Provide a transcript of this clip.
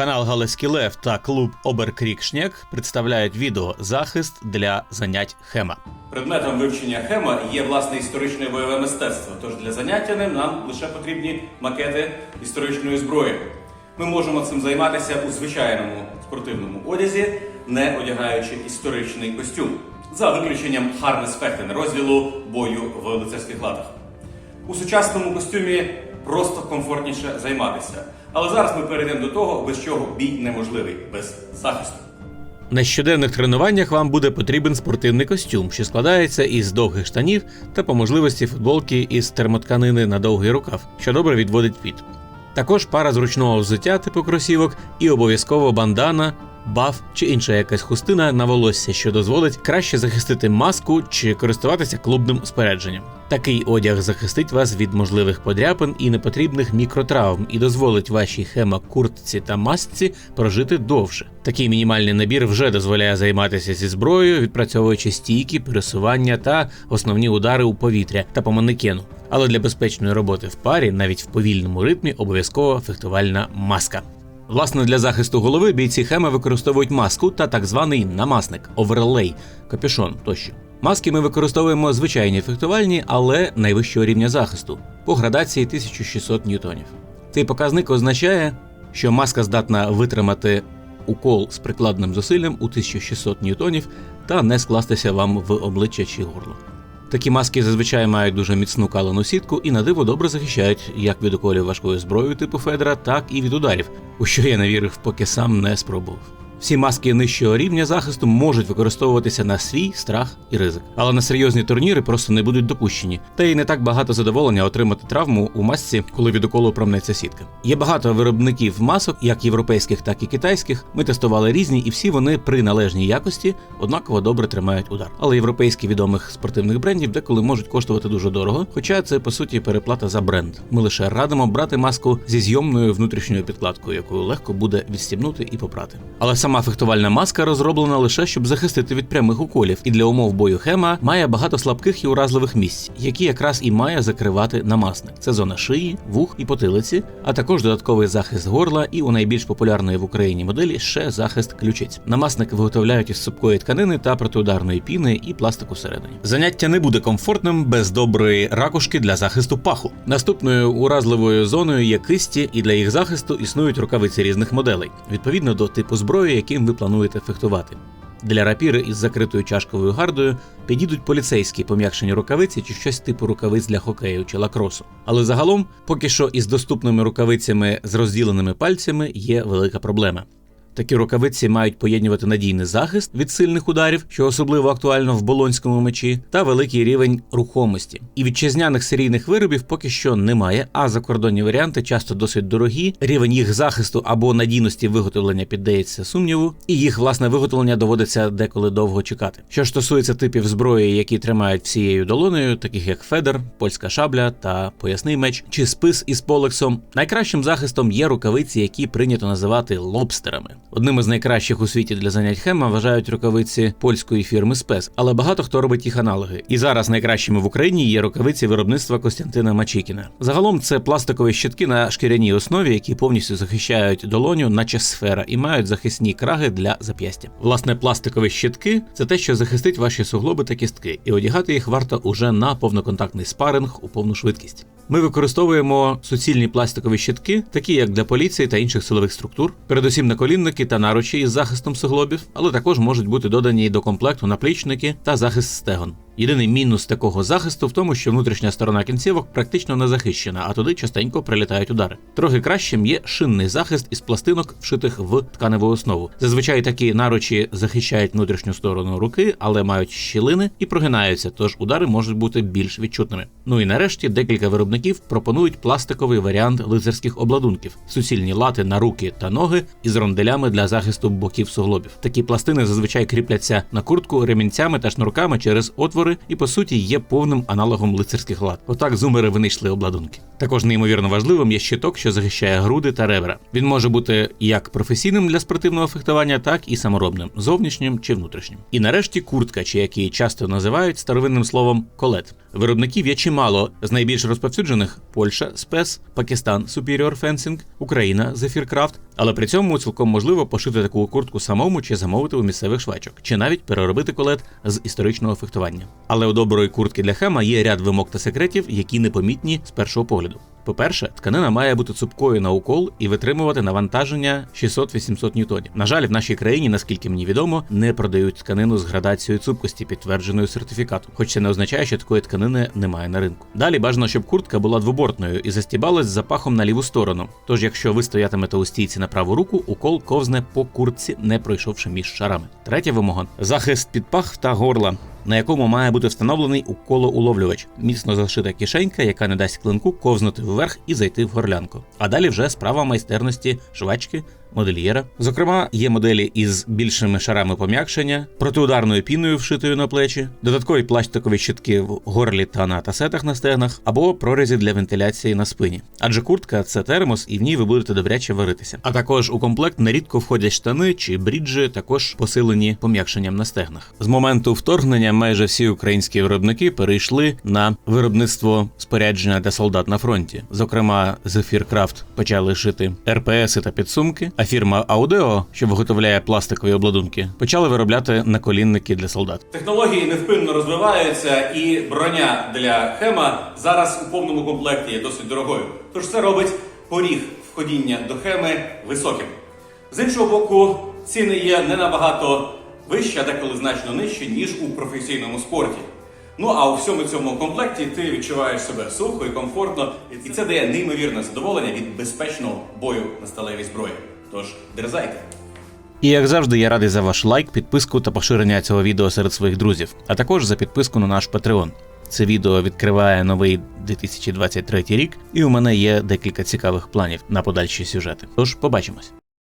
Канал Галицький Лев та клуб Оберкрікшняк представляють відео захист для занять хема. Предметом вивчення хема є власне історичне бойове мистецтво. Тож для заняття ним нам лише потрібні макети історичної зброї. Ми можемо цим займатися у звичайному спортивному одязі, не одягаючи історичний костюм, за виключенням Harness Fechten, розділу бою в лицарських латах. У сучасному костюмі просто комфортніше займатися. Але зараз ми перейдемо до того, без чого бій неможливий, без захисту. На щоденних тренуваннях вам буде потрібен спортивний костюм, що складається із довгих штанів та по можливості футболки із термотканини на довгий рукав, що добре відводить піт. Також пара зручного взуття типу кросівок і обов'язково бандана, баф чи інша якась хустина на волосся, що дозволить краще захистити маску чи користуватися клубним спорядженням. Такий одяг захистить вас від можливих подряпин і непотрібних мікротравм і дозволить вашій хема куртці та масці прожити довше. Такий мінімальний набір вже дозволяє займатися зі зброєю, відпрацьовуючи стійки, пересування та основні удари у повітря та по манекену. Але для безпечної роботи в парі, навіть в повільному ритмі, обов'язково фехтувальна маска. Власне, для захисту голови бійці хеми використовують маску та так званий намасник оверлей, капюшон тощо. Маски ми використовуємо звичайні фехтувальні, але найвищого рівня захисту по градації 1600 ньютонів. Цей показник означає, що маска здатна витримати укол з прикладним зусиллям у 1600 ньютонів та не скластися вам в обличчя чи горло. Такі маски зазвичай мають дуже міцну калену сітку і на диво добре захищають як від уколів важкою зброєю типу Федера, так і від ударів, у що я не вірив, поки сам не спробував. Всі маски нижчого рівня захисту можуть використовуватися на свій страх і ризик, але на серйозні турніри просто не будуть допущені. Та й не так багато задоволення отримати травму у масці, коли від уколу промнеться сітка. Є багато виробників масок, як європейських, так і китайських. Ми тестували різні, і всі вони при належній якості однаково добре тримають удар. Але європейські відомих спортивних брендів деколи можуть коштувати дуже дорого, хоча це по суті переплата за бренд. Ми лише радимо брати маску зі зйомною внутрішньою підкладкою, яку легко буде відстібнути і попрати. Але сама фехтувальна маска розроблена лише щоб захистити від прямих уколів, і для умов бою хема має багато слабких і уразливих місць, які якраз і має закривати намасник. Це зона шиї, вух і потилиці, а також додатковий захист горла і у найбільш популярної в Україні моделі ще захист ключиць. Намасник виготовляють із супкої тканини та протиударної піни і пластику всередині. Заняття не буде комфортним без доброї ракушки для захисту паху. Наступною уразливою зоною є кисті, і для їх захисту існують рукавиці різних моделей, відповідно до типу зброї, яким ви плануєте фехтувати. Для рапіри із закритою чашковою гардою підійдуть поліцейські пом'якшені рукавиці чи щось типу рукавиць для хокею чи лакросу. Але загалом, поки що із доступними рукавицями з розділеними пальцями є велика проблема. Такі рукавиці мають поєднувати надійний захист від сильних ударів, що особливо актуально в болонському мечі, та великий рівень рухомості. І вітчизняних серійних виробів поки що немає, а закордонні варіанти часто досить дорогі. Рівень їх захисту або надійності виготовлення піддається сумніву, і їх власне виготовлення доводиться деколи довго чекати. Що ж стосується типів зброї, які тримають всією долоною, таких як Федер, польська шабля та поясний меч, чи спис із полексом, найкращим захистом є рукавиці, які прийнято називати лобстерами. Одним із найкращих у світі для занять хема вважають рукавиці польської фірми Спес, але багато хто робить їх аналоги. І зараз найкращими в Україні є рукавиці виробництва Костянтина Мачікіна. Загалом це пластикові щитки на шкіряній основі, які повністю захищають долоню, наче сфера, і мають захисні краги для зап'ястя. Власне, пластикові щитки це те, що захистить ваші суглоби та кістки, і одягати їх варто уже на повноконтактний спаринг у повну швидкість. Ми використовуємо суцільні пластикові щитки, такі як для поліції та інших силових структур, передусім наколінники та наручі із захистом суглобів, але також можуть бути додані до комплекту наплічники та захист стегон. Єдиний мінус такого захисту в тому, що внутрішня сторона кінцівок практично не захищена, а туди частенько прилітають удари. Трохи кращим є шинний захист із пластинок, вшитих в тканеву основу. Зазвичай такі наручі захищають внутрішню сторону руки, але мають щілини і прогинаються, тож удари можуть бути більш відчутними. Ну і нарешті декілька виробників пропонують пластиковий варіант лицарських обладунків, суцільні лати на руки та ноги із ронделями для захисту боків суглобів. Такі пластини зазвичай кріпляться на куртку ремінцями та шнурками через отвори і по суті є повним аналогом лицарських лад. Отак зумери винайшли обладунки. Також неймовірно важливим є щиток, що захищає груди та ребра. Він може бути як професійним для спортивного фехтування, так і саморобним, зовнішнім чи внутрішнім. І нарешті куртка, чи як її часто називають старовинним словом колет. Виробників є чимало з найбільш розповсюджених Польща, Спес, Пакистан, Superior Fencing, Україна, Zephyr Але при цьому цілком можливо пошити таку куртку самому чи замовити у місцевих швачок, чи навіть переробити колет з історичного фехтування. Але у доброї куртки для хема є ряд вимог та секретів, які непомітні з першого погляду. По-перше, тканина має бути цупкою на укол і витримувати навантаження 600-800 ньютонів. На жаль, в нашій країні, наскільки мені відомо, не продають тканину з градацією цупкості, підтвердженою сертифікатом, хоч це не означає, що такої тканини немає на ринку. Далі бажано, щоб куртка була двобортною і застібалась запахом на ліву сторону. Тож, якщо ви стоятимете у стійці на праву руку, укол ковзне по куртці, не пройшовши між шарами. Третя вимога захист під пах та горла. На якому має бути встановлений уколоуловлювач, міцно зашита кишенька, яка не дасть клинку ковзнути вверх і зайти в горлянку. А далі вже справа майстерності швачки, модельєра. Зокрема, є моделі із більшими шарами пом'якшення, протиударною піною, вшитою на плечі, додаткові пластикові щитки в горлі та на тасетах на стегнах, або прорізі для вентиляції на спині. Адже куртка це термос, і в ній ви будете добряче варитися. А також у комплект нерідко входять штани чи бріджі, також посилені пом'якшенням на стегнах. З моменту вторгнення майже всі українські виробники перейшли на виробництво спорядження для солдат на фронті. Зокрема, Zephyr Craft почали шити РПС та підсумки, а фірма Audeo, що виготовляє пластикові обладунки, почали виробляти наколінники для солдат. Технології невпинно розвиваються, і броня для хема зараз у повному комплекті є досить дорогою. Тож це робить поріг входіння до хеми високим. З іншого боку, ціни є не набагато вищі, а деколи значно нижчі, ніж у професійному спорті. Ну а у всьому цьому комплекті ти відчуваєш себе сухо і комфортно, і це дає неймовірне задоволення від безпечного бою на сталевій зброї. Тож дерзайте! І як завжди, я радий за ваш лайк, підписку та поширення цього відео серед своїх друзів, а також за підписку на наш Patreon. Це відео відкриває новий 2023 рік, і у мене є декілька цікавих планів на подальші сюжети. Тож побачимось.